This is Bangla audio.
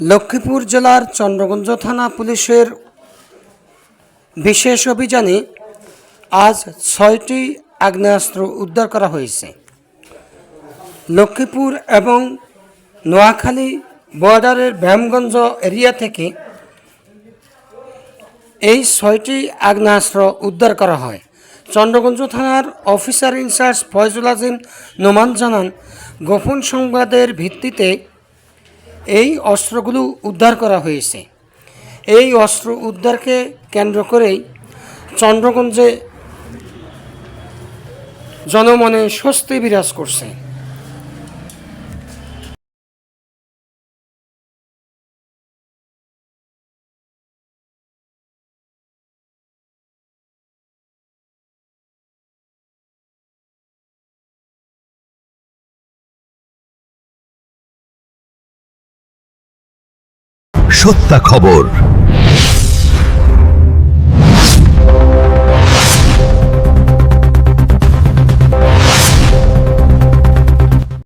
লক্ষ্মীপুর জেলার চন্দ্রগঞ্জ থানা পুলিশের বিশেষ অভিযানে আজ ছয়টি আগ্নেয়াস্ত্র উদ্ধার করা হয়েছে। লক্ষ্মীপুর এবং নোয়াখালী বর্ডারের ভ্যামগঞ্জ এরিয়া থেকে এই ছয়টি আগ্নেয়াস্ত্র উদ্ধার করা হয়। চন্দ্রগঞ্জ থানার অফিসার ইনচার্জ ফয়জুল আজিম নোমান জানান, গোপন সংবাদের ভিত্তিতে এই অস্ত্রগুলো উদ্ধার করা হয়েছে। এই অস্ত্র উদ্ধারকে কেন্দ্র করেই চন্দ্রগঞ্জে জনমনে স্বস্তি বিরাজ করছে। সত্য খবর।